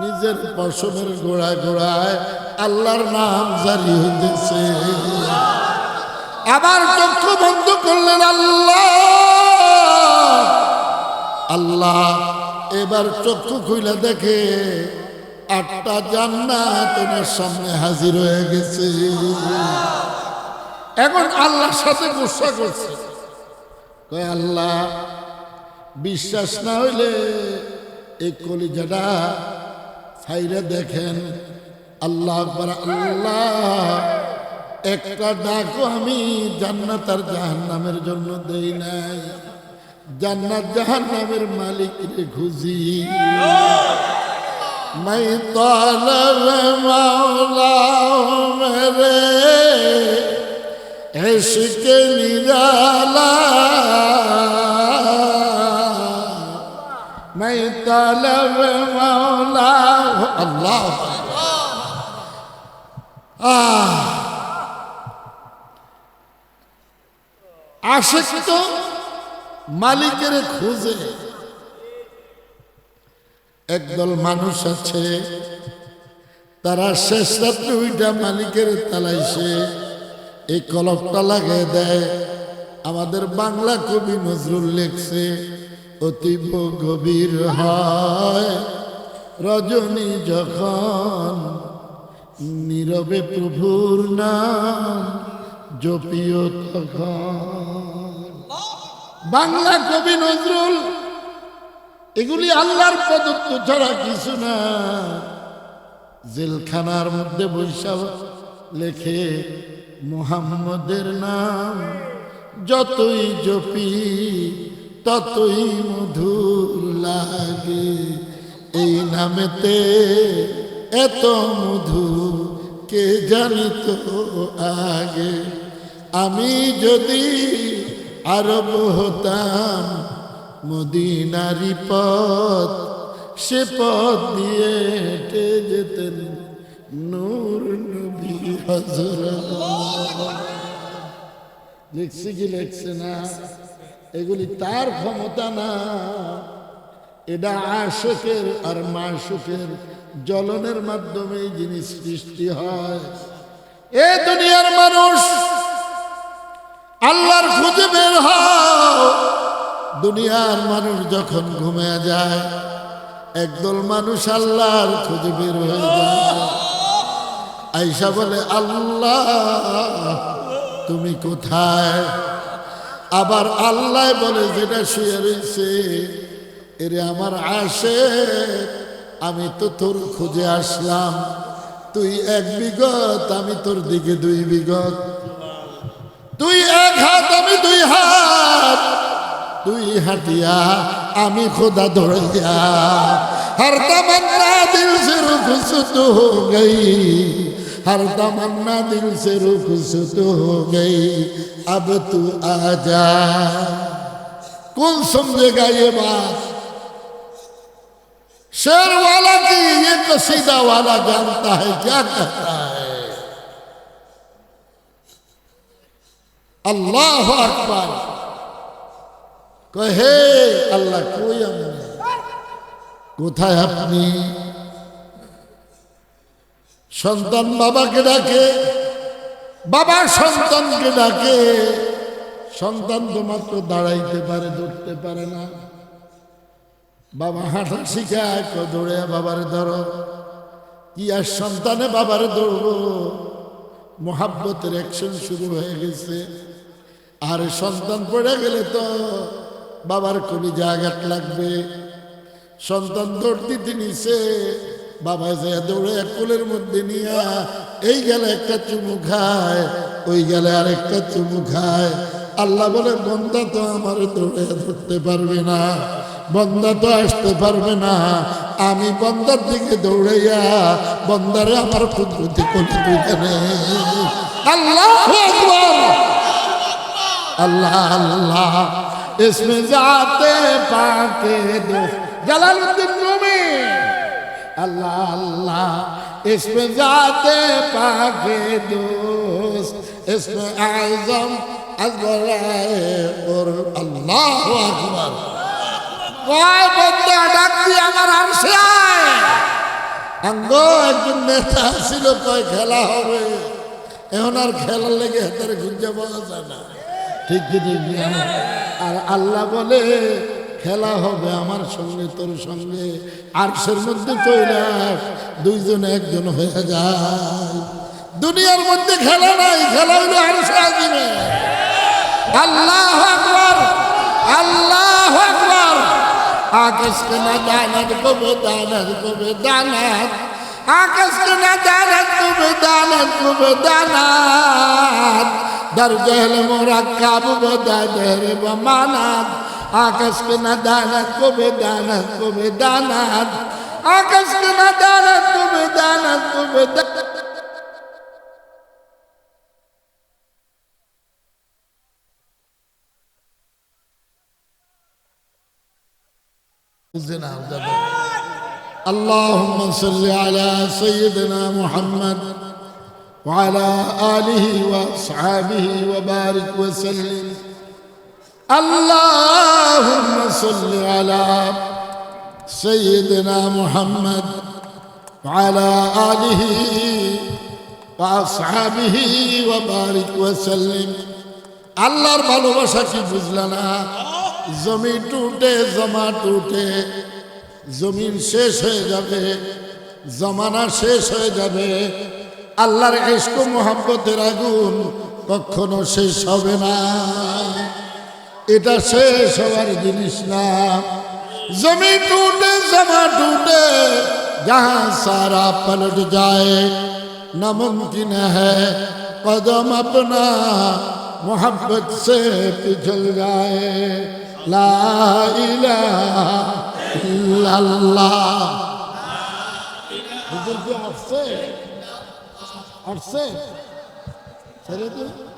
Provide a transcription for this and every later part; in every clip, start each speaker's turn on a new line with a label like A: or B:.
A: নিজের পশমের গোড়ায় গোড়ায় আল্লাহর নাম জারি হইতেছে। আবার চক্ষু বন্ধ করলেন আল্লাহ। আল্লাহ, এবার চক্ষু খুলে দেখে আটটা জান্নাত ওনার সামনে হাজির হয়ে গেছে। এখন আল্লাহর সাথে গুসা করছে। আল্লাহ, বিশ্বাস না হইলে এই কলিজাটা সাইরে দেখেন আল্লাহ আল্লাহ, একটা ডাকও আমি জান্নাত আর জাহান্নামের জন্য দেই নাই। জান্নাত জাহান্নামের মালিক রে মাই তলব মাওলা রে এসকে নিরালা। মাই طلب مولا তো মালিকের খুঁজে। একদল মানুষ আছে, তারা শেষ রাত্রে ওইটা মালিকের তালাইছে এই কলপটা লাগে দেয়। আমাদের বাংলা কবি নজরুল লেখছে অতীব গভীর হয়। রজনী যখন নীরবে প্রভুর নাম জপিও তখন। বাংলা কবি নজরুল, এগুলি আল্লাহর প্রদত্ত ছাড়া কিছু না, জেলখানার মধ্যে বৈশাখ লেখে মোহাম্মদের নাম, যতই জপি ততই মধুর লাগে। এই নামেতে এত মধু কে জানিত আগে? আমি যদি আরব হতাম মদিনারি পথ সে পথ দিয়ে হেঁটে যেতেন নূর নবী হজরত লিখছে কি লিখছে না? এগুলি তার ক্ষমতা না। এটা আশকের আর মাসুকের জ্বলনের মাধ্যমে জিনিস সৃষ্টি হয়। এ দুনিয়ার মানুষ, আল্লাহর খুঁজে বের দুনিয়ার মানুষ যখন ঘুমে যায়, একদল মানুষ আল্লাহর খুঁজে বের হয়ে যায়। আইসা বলে, আল্লাহ, তুমি কোথায়? আবার আল্লাহ বলে, যেটা শুয়ে রয়েছে, এরে আমার আসে। আমি তো তোর খুঁজে আসলাম। তুই এক বিগত, আমি তোর দিকে দুই বিগত। তুই এক হাত, আমি দুই হাত। তুই হাটিয়া, আমি খোদা ধরিয়া। হর তামান্না, দিল সে রুখ সুত হয়ে গই हर तमन्ना दिल से रुखसत हो गई अब तू आजा कौन समझेगा ये बात शेर वाला की ये कसीदा वाला जानता है क्या कहता है अल्लाह अकबर कहे अल्लाह कोई अमर কোথায় আপনি সন্তান বাবাকে ডাকে বাবা সন্তানকে ডাকে। সন্তান তো মাত্র দাঁড়াইতে পারে দৌড়তে পারে না। বাবা হাঁটা শিখায় দৌড়ে বাবার ধরো। কি আর সন্তানে বাবার দৌড়বো মোহাব্বতের অ্যাকশন শুরু হয়ে গেছে। আর সন্তান পড়ে গেলে তো বাবার কলি জায়গাট লাগবে। সন্তান দৌড় দিতে নিছে বাবা যে দৌড়ে এক কোলের মধ্যে নিয়া এই গেলে একটা চুমু খায়, ওই গেলে আরেকটা চুমু খায়। আল্লাহ বলে, বন্দা তো আমার দৌড়ে ধরতে পারবে না, বন্দা তো আসতে পারবে না। আমি বন্দার দিকে দৌড়াইয়া বন্দারে আমার কুদরতি কোলে তুলে আল্লাহ আল্লাহ আল্লাহ, ইসমে যাতে পাকে দো। জালালউদ্দিন दो जलालुद्दीन रूमी अल्लाह अल्लाह इसमें जाते पाके दोस्त इसमें आजम अकबर और अल्लाह अकबर কয় বন্ধু ডাক দিয়ে আমার আরশে আয় আঙ্গ একজন নেতা ছিল কয় খেলা হবে এখন আর খেলার লেগে হাতের গুঞ্জা পাওয়া যায় না ঠিক কি ঠিক না? আর আল্লাহ বলে খেলা হবে আমার সঙ্গে, তোর সঙ্গে। আর্শের মধ্যে তৈলাস দুইজন একজন হয়ে যায়। দুনিয়ার মধ্যে খেলা নাই, খেলা হলো আরশে আজিমে আল্লাহ আকবার আল্লাহ আকবার। আকাশকে না জানার কবে দানার কবে দানার আকাশকে না জানার কবে দানার কবে দানার দরজে মোরা কাবু বদা দেরে বমানাত آکس کے نہ دانت کو بے دانت کو بے دانت آکس کے نہ دانت کو بے دانت کو بے دانت اللهم صل على سيدنا محمد وعلى آله وأصحابه وبارك وسلم اللهم صل على سيدنا محمد وعلى آله وأصحابه وبارك وسلم আল্লাহর ভালোবাসা কি বুঝলা না জমি টুটে জমা টুটে জমিন শেষ হয়ে যাবে জমানা শেষ হয়ে যাবে আল্লাহর এসকো মোহাম্মতের আগুন কখনো শেষ হবে না এটা শেষ হওয়ার জিনিস না। জমি টুটে, জমা টুটে যাহা সারা পলট যায়। নামুমকিন হ্যাঁ কদম আপনা মোহাম্মত সে পিছল যায়। আসছে আসছে ছেড়ে দিন।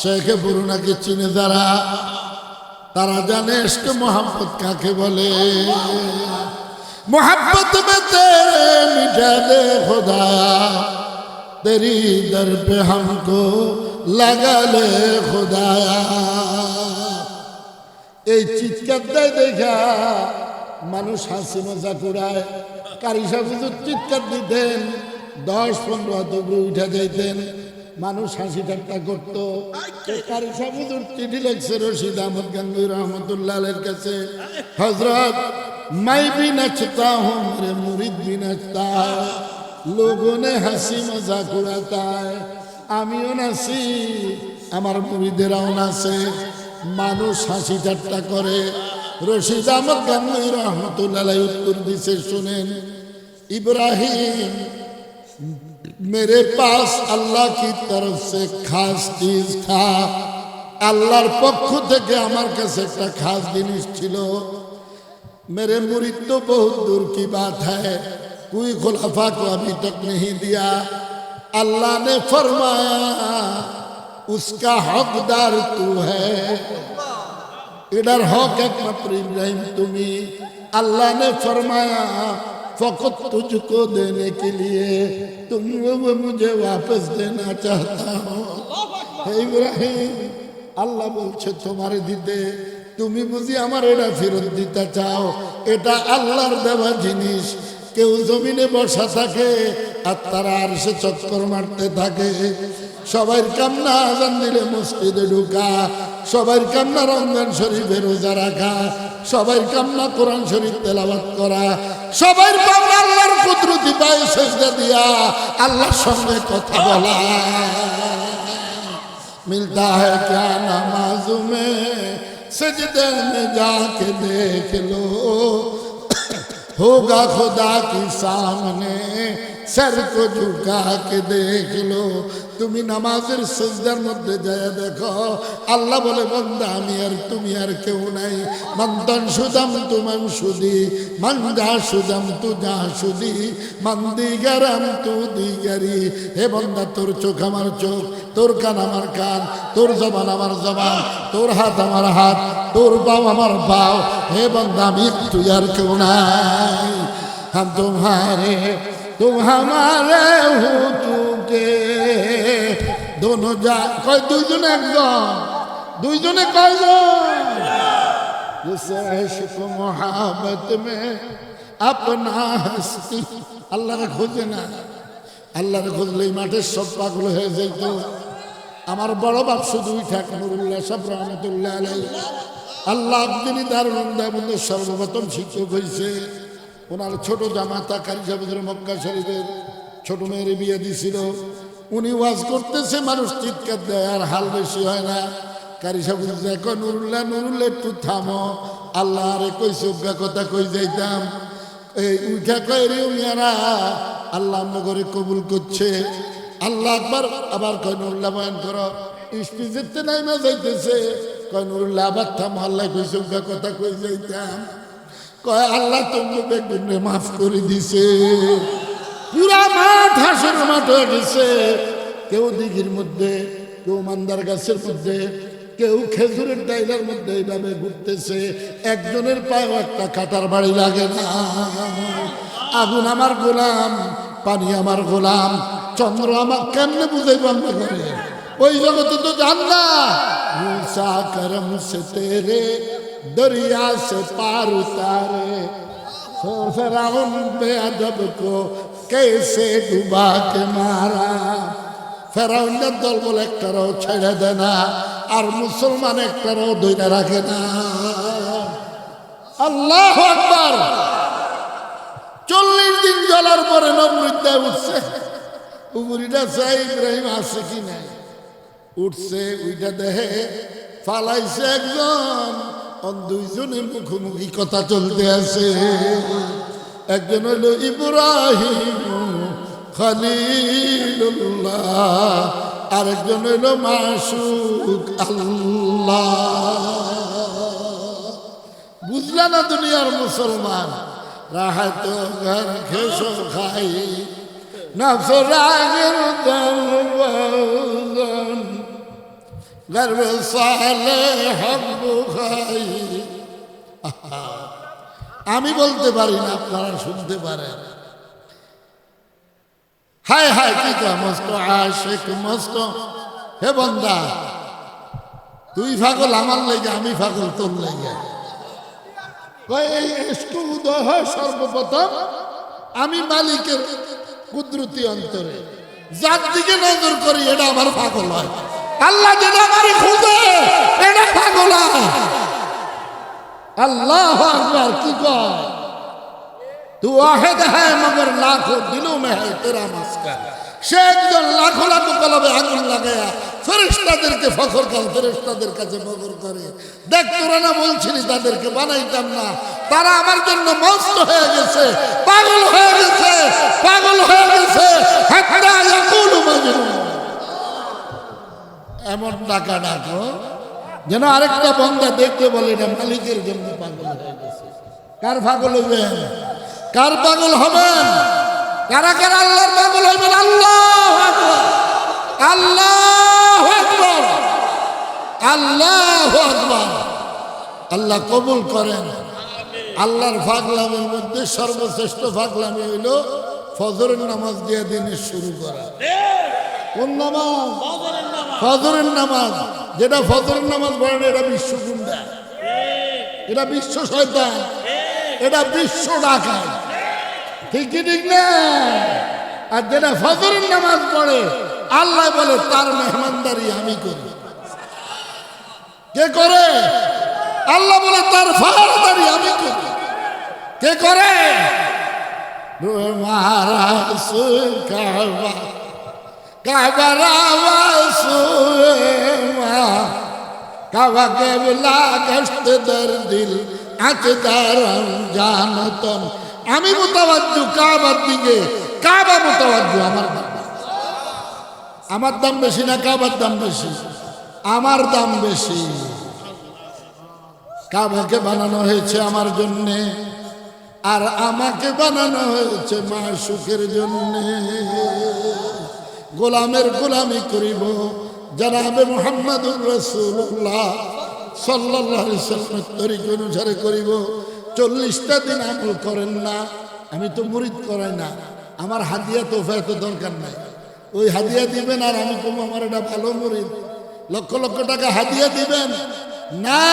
A: শেখে পুরুনাকে চিনে যারা তারা জানে এসকে মোহাম্মদ কাকে বলে मोहब्बत में तेरे मिटा दे खुदा तेरी दर पे हमको लगा ले खुदाया এই চিৎকার দেয় দেখা মানুষ হাসি মজা কুড়ায় কারি সাহুজুর চিৎকার দিতেন দশ পনেরো হাত উপরে উঠে যাইতেন মানুষ হাসি ঠাট্টা করতো কারি সাহুজুর চিঠি লেখছে রশিদ আহমদ গাঙ্গুর রহমতুল্লাহের কাছে হজরত मैं भी नचता हूँ मेरे मुरीद भी नचता है लोगों ने हंसी मजाक उड़ाता है আমিও নাচি আমার মুড়িদেরাও নাচে মানুষ হাসি ঠাট্টা করে রশিদ আহমদ গাঙ্গুই রহমতুল্লাহ উত্তর দিছে শুনেন इब्राहिम मेरे पास अल्लाह की तरफ से खास चीज था আল্লাহর পক্ষ থেকে আমার কাছে একটা খাস জিনিস ছিল मेरे मुरीद तो बहुत दूर की बात है कोई खुलाफा को अभी तक नहीं दिया अल्लाह ने फरमाया उसका हकदार तू है এটার হক একমাত্র ইব্রাহিম, তুমি আল্লাহ নে ফরমায়া, ফকত তুঝকো দেনে কে লিয়ে তুমি মুঝে ওয়াপস দেনা চাহতা হো। ইব্রাহিম, আল্লাহ বলছে তোমার দিতে, তুমি বুঝি আমার এটা ফেরত দিতে চাও। এটা আল্লাহর দেওয়া জিনিস। কেউ জমিনে বসা থাকে আর তারা আর সে চক্কর মারতে থাকে। সবাই কামনা আজান দিলে মসজিদে ঢুকা সবাই কান্না রমজান শরীফে রোজা রাখা, সবাই কান্না কোরআন শরীফ তেলাবাদ করা, সবাই আল্লাহর কুদরতি পায়ে সেজদা দিয়া আল্লাহর সঙ্গে কথা বলা। মিলতা হ্যাঁ ক্যা নামাজ মে? سجدے میں جا کے دیکھ لو ہوگا خدا کے سامنے سر کو جھکا کے دیکھ তুমি নামাজের সেজদার মধ্যে যায় দেখো। আল্লাহ বলে বন্ধা আমি আর তুমি আর কেউ নাই। মন্দন সুদাম তুমাং সুদি, মান যা সুদাম তু যা সুদি, মান দিগারাম তু দিগারি। হে বন্দা, তোর চোখ আমার চোখ, তোর কান আমার কান, তোর জবান আমার জবান, তোর হাত আমার হাত, তোর পাও আমার পাও। হে বন্দা, আমি তুই আর কেউ নাই। হাম তোমারে তুম দোনো যা কয় দুইজনে একজন দুইজনে কয়জন जिसे इश्क मोहब्बत में अपना हस्ती আল্লাহরে খোঁজে না আল্লাহরে খুঁজলেই মাঠের সব পাগল হয়ে যেত আমার বড় বাপ শুধুই ঠাক নুরুল্লাহ সব রহমতুল্লাহ আলাই আল্লাহ তিনি দারুণ দেবন্দের সর্বপ্রথম শিক্ষক হয়েছে ওনার ছোট জামাতা কারিজাবুদের মক্কা শরীফের ছোট মেয়ের বিয়ে দিছিল উনি ওয়াজ করতেছে, মানুষ চিৎকার দেয়, আর হাল বেশি হয় না। কারি সাহেব দেখো নুরুল্লাহ নুরুল্লাহ, একটু থামো। আল্লাহ আরে কই সজ্ঞা কথা কই যাইতাম। এই উঠা কয় রে উমিয়ারা, আল্লাহ নগরে কবুল করছে। আল্লাহ একবার আবার কয়, নুরুল্লাহ, বয়ান করো। স্পিচেতে নাইমা যাইতেছে। কয়, নুরুল্লাহ, আবার থামো। আল্লাহ কই সজ্ঞা কথা কই যাইতাম। কয়, আল্লাহ তুমি বেগুনে মাফ করে দিছে। পুরা মাঠ হাসের মাঠ হয়ে গেছে। কেউ দিঘির মধ্যে, কেউ মান্দার গাছের মধ্যে, কেউ খেজুরের ডাইলার মধ্যে এইভাবে ঘুরতেছে। একজনের পায়ে একটা কাটার বাড়ি লাগে না। আগুন আমার গোলাম, পানি আমার গোলাম, চন্দ্র আমার কেমনে বুঝে বন্ধ করে ওই জগতে তো জানলা মুসা করম সে তেরে, দরিয়া সে পার উতারে ফেরাউন বেয়াদব কো কেসে ডুবাকে মারা। ফেরাউনের দল বলে একটারও ছেড়ে দেয় না, আর মুসলমান একটারও দইনা রাখে না। আল্লাহ আকবার। চল্লিশ দিন জ্বলার পরে নমৃদ্যায় উঠছে। উপরিটা চাই ইব্রাহিম আছে কি নাই। উঠছে ওইটা দেহে, ফালাইছে একজন। দুইজনের মুখোমুখি কথা চলতে আছে। একজন হইল ইব্রাহিম খালিলুল্লাহ, আরেকজন হইল মাসুক আল্লাহ। বুঝলা না দুনিয়ার মুসলমান? রাহাত ঘর খেসো খাই। নফস রাগের দরবাজন গর্ব সালে হব্ব খাই। আমি বলতে পারি না, আপনারা শুনতে পারেন। হায় হায়, কি মস্ত আশেক, মস্ত। হে বন্দা, তুই ফাগল আমার লেগে, আমি ফাগল তোর লেগে। সর্বপ্রথম আমি মালিকের কুদরতি অন্তরে। যার দিকে নজর করি, এটা আমার পাগল হয়। আল্লাহ যেটা আমার খুঁজে, এটা পাগল হয়। اللہ اکبر کی کہا تو واحد ہے مگر لاکھوں دلوں میں ہے تیرا সে একজন লাখো লাখো কলমে আগুন লাগাইয়া ফেরেস্তাদেরকে ফখর করে ফেরেস্তাদের কাছে ফখর করে। দেখ, তোরা না বলছিলি তাদেরকে বানাইতাম না? তারা আমার জন্য মস্ত হয়ে গেছে, পাগল হয়ে গেছে, পাগল হয়ে গেছে। এমন ডাকা ডাকো যেন আরেকটা বন্ধা দেখতে বলে এটা মালিকের জন্য পাগল হয়ে গেছে। কার পাগল হইবেন কার পাগল হবেন কারা কারা আল্লাহর পাগল হইবেন? আল্লাহ আল্লাহ আল্লাহ আল্লাহ কবুল করেন। আল্লাহর ফাগলামের মধ্যে সর্বশ্রেষ্ঠ ফাগলামি হইল ফজরের নামাজ দিয়ে দিনের শুরু করা। কোন নামাজ। ফজরের নামাজ। যেটা ফজরের নামাজ পড়েন এটা বিশ্ব গুন্ডা। এটা বিশ্ব শয়তান। এটা বিশ্ব ডাকায় ঠিক কি ঠিক না? আর যেটা ফজরের নামাজ পড়ে, আল্লাহ বলে, তার মেহমানদারি আমি করি। কে করে? আল্লাহ বলে, তার ফাহারদারি আমি করি। কে করে? কাবার মা কাবা কেবলা গস্ত দর দিল আচদার জানতন আমি মোতাবাজ্জু কাবার দিকে, কাবা মোতাবাজ্জু আমার দাম আমার দাম বেশি না কাবার দাম বেশি? আমার দাম বেশি। কাবাকে বানানো হয়েছে আমার জন্যে, আর আমাকে বানানো হয়েছে মা সুখের জন্যে। গোলামের গোলামি করিব জানাবে মোহাম্মদুর রসুল্লাহ সাল্লাহ সাল্লামের তরিক অনুসারে করিব, চল্লিশটা দিন আমল করেন না, আমি তো মুরিদ করাই না, আমার হাদিয়া তোফা এত দরকার নাই। ওই হাদিয়া দিবেন আর আমি কম, আমার এটা ভালো মরিদ। লক্ষ লক্ষ টাকা হাদিয়া দিবেন। না,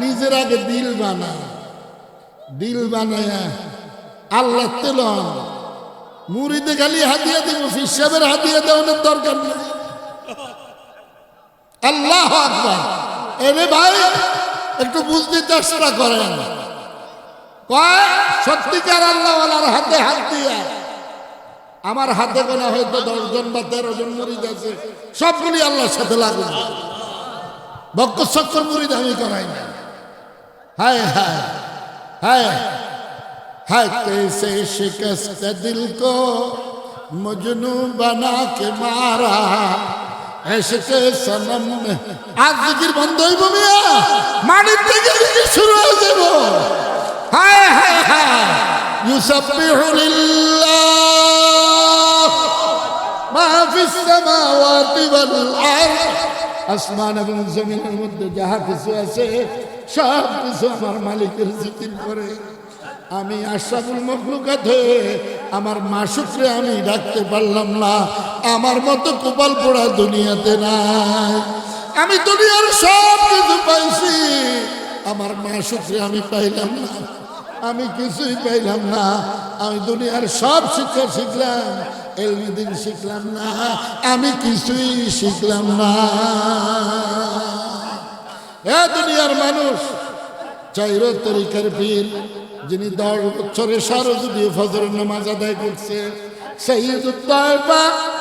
A: নিজের আগে দিল বানা। দিল বানায়া আল্লাহ তেলন মুড়িতে খালি হাদিয়া দিব হিসাবের হাদিয়া দেওয়ানোর দরকার নেই। আল্লাহ আকবার এরে ভাই একটু বুঝতে চেষ্টা করেন কয় সত্যিকার আল্লাহওয়ালার হাতে হাত দিয়া আমার হাতে গোনা হয়তো দশজন বা তেরো জন মুড়িদ আছে সবগুলি আল্লাহর সাথে লাগুন বক্ক চক্কর মুড়িদ আমি করাই না হায় হায় হায় हाय कैसे शिकस्त दिल को मजनू बना के मारा এসেছে সালাম আর জিকির বন্ধ হইব মিয়া। মাটির থেকে জিকির শুরু হয়ে যাব। হায় লিল্লাহ মা ফিস সামাওয়াতি ওয়াল আরদ। আসমান এবং জমিনের মধ্যে যাহা কিছু আছে সব কিছু আমার মালিকের জিকির করে। আমি আশরাফুল মখলুকাত হয়ে আমার মাসুকরে আমি ডাকতে পারলাম না। আমার মতো কপাল পোড়া দুনিয়াতে নাই। আমি দুনিয়ার সব কিছু পাইছি। আমার মাসুকরে আমি পাইলাম না। আমি কিছুই পাইলাম না। আমি দুনিয়ার সব শিক্ষা শিখলাম এলমিদিন শিখলাম না। আমি কিছুই শিখলাম না। এ দুনিয়ার মানুষ চাইরো তরিকার পীর, যিনি দশ বছরে সারো যদি ফজরের নামাজ আদায় করছে সৈয়দ উত্তায়বা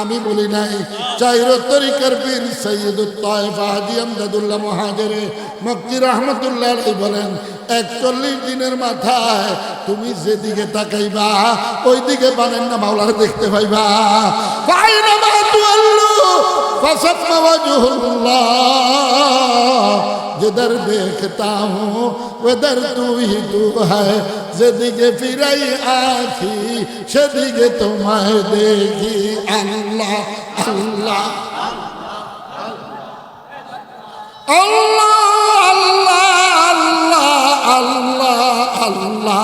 A: আমি বলি নাই। চাইর তরিকার পীর সৈয়দ হাজি আমদাদুল্লাহ মহাজরে মক্কি রহমতুল্লাহ বলেন, একচল্লিশ দিনের মাথায় তুমি যেদিকে তাকাইবা ওই দিকে বানেন না মাওলার দেখতে পাইবা। ফাইনামা তুয়াল্লু ফাসাম্মা ওয়াজহুল্লাহ। जिधर देखता हूँ उधर तू ही तू है जिंदगी फिरई आखी सदिगे तुम्हें देखी अल्लाह अल्लाह अल्लाह अल्लाह अल्लाह अल्लाह